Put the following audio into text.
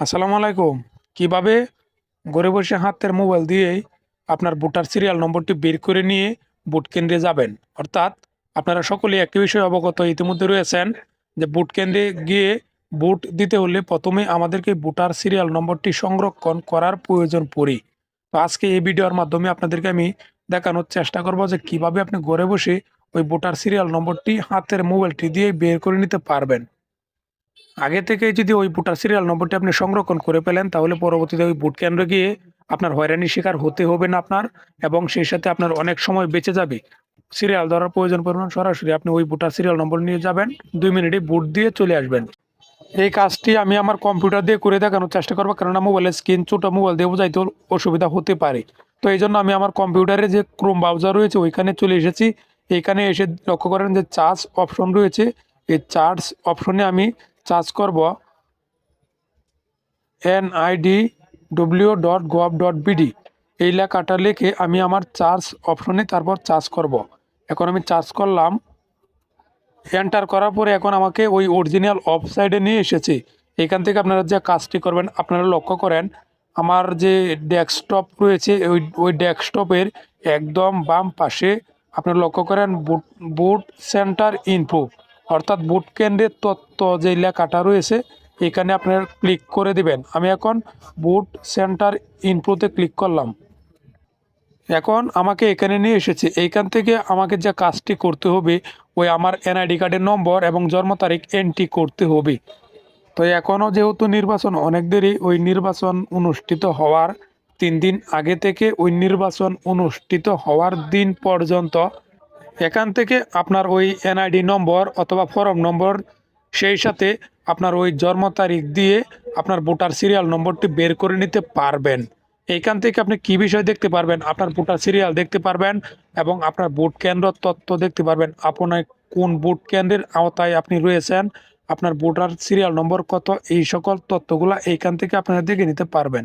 আসসালামু আলাইকুম। কীভাবে ঘরে বসে হাতের মোবাইল দিয়েই আপনার ভোটার সিরিয়াল নম্বরটি বের করে নিয়ে ভোট কেন্দ্রে যাবেন? অর্থাৎ আপনারা সকলেই একটি বিষয়ে অবগত ইতিমধ্যে রয়েছেন যে ভোট কেন্দ্রে গিয়ে ভোট দিতে হলে প্রথমে আমাদেরকে ভোটার সিরিয়াল নম্বরটি সংরক্ষণ করার প্রয়োজন পড়ে। তো আজকে এই ভিডিওর মাধ্যমে আপনাদেরকে আমি দেখানোর চেষ্টা করব যে কীভাবে আপনি ঘরে বসে ওই ভোটার সিরিয়াল নম্বরটি হাতের মোবাইলটি দিয়ে বের করে নিতে পারবেন। আগে থেকে যদি ওই ভোটার সিরিয়াল নম্বরটি আপনি সংরক্ষণ করে পেলেন তাহলে পরবর্তীতে ওই ভোট কেন্দ্রে গিয়ে আপনার হয়রানির শিকার হতে হবে না আপনার এবং সেই সাথে আপনার অনেক সময় বেঁচে যাবে। সিরিয়াল ধরার প্রয়োজন না, সরাসরি আপনি ওই ভোটার সিরিয়াল নম্বর নিয়ে যাবেন দুই মিনিটে বুট দিয়ে চলে আসবেন। এই কাজটি আমি আমার কম্পিউটার দিয়ে করে দেখানোর চেষ্টা করব কেননা মোবাইলের স্ক্রিন ছোটো মোবাইল দিয়ে বোঝাইতে অসুবিধা হতে পারে। তো এই জন্য আমি আমার কম্পিউটারে যে ক্রোম ব্রাউজার রয়েছে ওইখানে চলে এসেছি। এইখানে এসে লক্ষ্য করেন যে চার্জ অপশন রয়েছে। এই চার্জ অপশনে আমি চার্জ করব NID W dot gov dot BD এই লেখাটা লিখে আমি আমার চার্জ অপশনে তারপর চার্জ করব। এখন আমি চার্জ করলাম। এন্টার করার পরে এখন আমাকে ওই অরিজিনাল ওয়েবসাইটে নিয়ে এসেছে। এখান থেকে আপনারা যে কাজটি করবেন, আপনারা লক্ষ্য করেন, আমার যে ডেস্কটপ রয়েছে, ওই ওই ডেস্কটপের একদম বাম পাশে আপনারা লক্ষ্য করেন বুট বুট সেন্টার ইনফো অর্থাৎ বুট কেন্দ্রের তত্ত্ব যে লেখাটা রয়েছে, এখানে আপনারা ক্লিক করে দিবেন। আমি এখন বুট সেন্টার ইনফোতে ক্লিক করলাম। এখন আমাকে এখানে নিয়ে এসেছে। এইখান থেকে আমাকে যে কাজটি করতে হবে, ওই আমার এনআইডি কার্ডের নম্বর এবং জন্ম তারিখ এন্ট্রি করতে হবে। তো এখনও যেহেতু নির্বাচন অনেক দেরি, ওই নির্বাচন অনুষ্ঠিত হওয়ার তিন দিন আগে থেকে ওই নির্বাচন অনুষ্ঠিত হওয়ার দিন পর্যন্ত এখান থেকে আপনার ওই এনআইডি নম্বর অথবা ফর্ম নম্বর, সেই সাথে আপনার ওই জন্ম তারিখ দিয়ে আপনার ভোটার সিরিয়াল নম্বরটি বের করে নিতে পারবেন। এইখান থেকে আপনি কি বিষয় দেখতে পারবেন? আপনার ভোটার সিরিয়াল দেখতে পারবেন এবং আপনার ভোট কেন্দ্র তথ্য দেখতে পারবেন। আপনার কোন ভোট কেন্দ্রের আওতায় আপনি রয়েছেন? আপনার ভোটার সিরিয়াল নম্বর কত? এই সকল তথ্যগুলো এইখান থেকে আপনারা দেখে নিতে পারবেন।